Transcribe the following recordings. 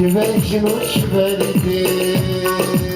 güvercin uç verdi.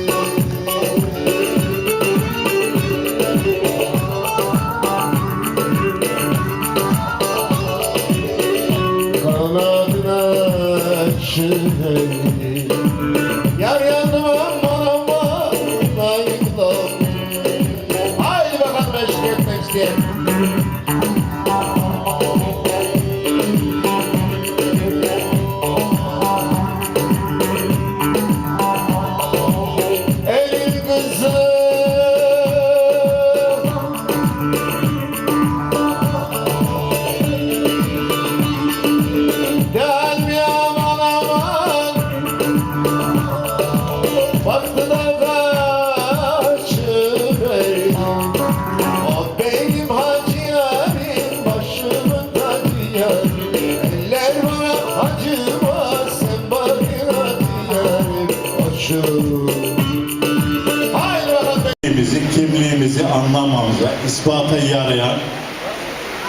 İspata yarayan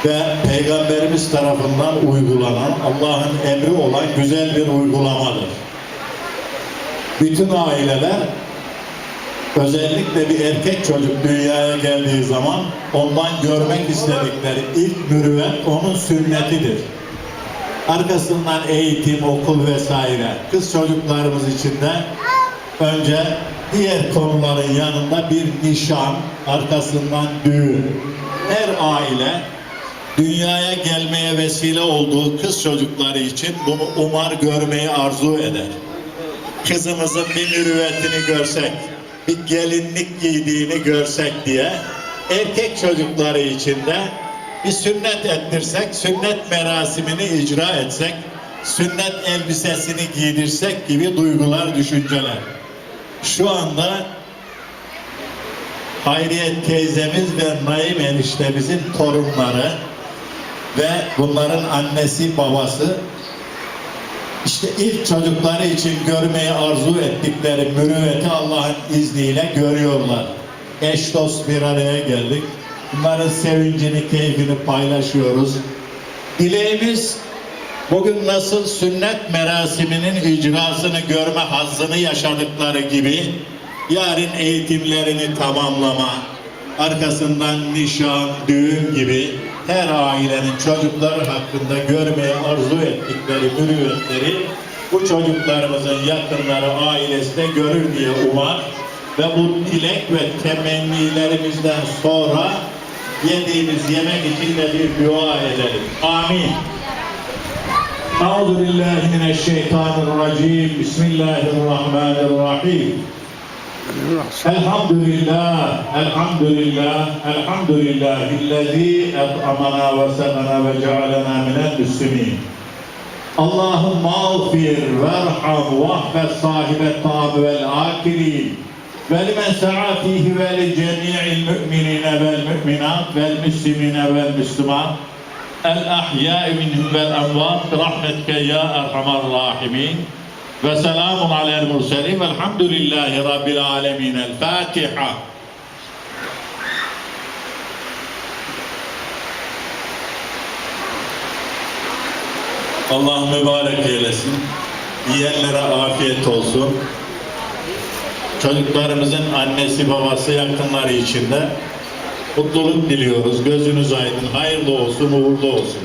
ve Peygamberimiz tarafından uygulanan, Allah'ın emri olan güzel bir uygulamadır. Bütün aileler özellikle bir erkek çocuk dünyaya geldiği zaman ondan görmek istedikleri ilk mürüvvet onun sünnetidir. Arkasından eğitim, okul vesaire. Kız çocuklarımız için de önce diğer konuların yanında bir nişan, arkasından düğün. Her aile dünyaya gelmeye vesile olduğu kız çocukları için bunu umar görmeyi arzu eder. Kızımızın bir mürüvvetini görsek, bir gelinlik giydiğini görsek diye erkek çocukları için de bir sünnet ettirsek, sünnet merasimini icra etsek, sünnet elbisesini giydirsek gibi duygular, düşünceler. Şu anda Hayriye teyzemiz ve Naim eniştemizin torunları ve bunların annesi babası işte ilk çocukları için görmeyi arzu ettikleri mürüvveti Allah'ın izniyle görüyorlar. Eş dost bir araya geldik. Bunların sevincini, keyfini paylaşıyoruz. Dileğimiz bugün nasıl sünnet merasiminin icrasını görme hazzını yaşadıkları gibi yarın eğitimlerini tamamlama, arkasından nişan, düğün gibi her ailenin çocukları hakkında görmeyi arzu ettikleri mürüvvetleri bu çocuklarımızın yakınları ailesi de görür diye umar ve bu dilek ve temennilerimizden sonra yediğimiz yemek için de bir dua edelim. Amin. Euzu billahi mineşşeytanirracim. Bismillahirrahmanirrahim. Elhamdülillah, elhamdülillah, elhamdülillah illezî et'amana ve semana ve cealena minel müslimin. Allah'ım mağfir, verham, vahfet sahibe tabi vel akirin. Ve limen sa'a fihi ve li cemi'il mü'minine vel mü'minat vel müslimine vel El ahyâ'i minhum vel emvât. Rahmetke ya erhamar rahimin. Ve selamun alel murselin velhamdülillahi rabbil alemin. El Fatiha. Allah mübarek eylesin. Yiyenlere afiyet olsun. Çocuklarımızın annesi babası yakınları için de mutluluk diliyoruz. Gözünüz aydın, hayırlı olsun, uğurlu olsun.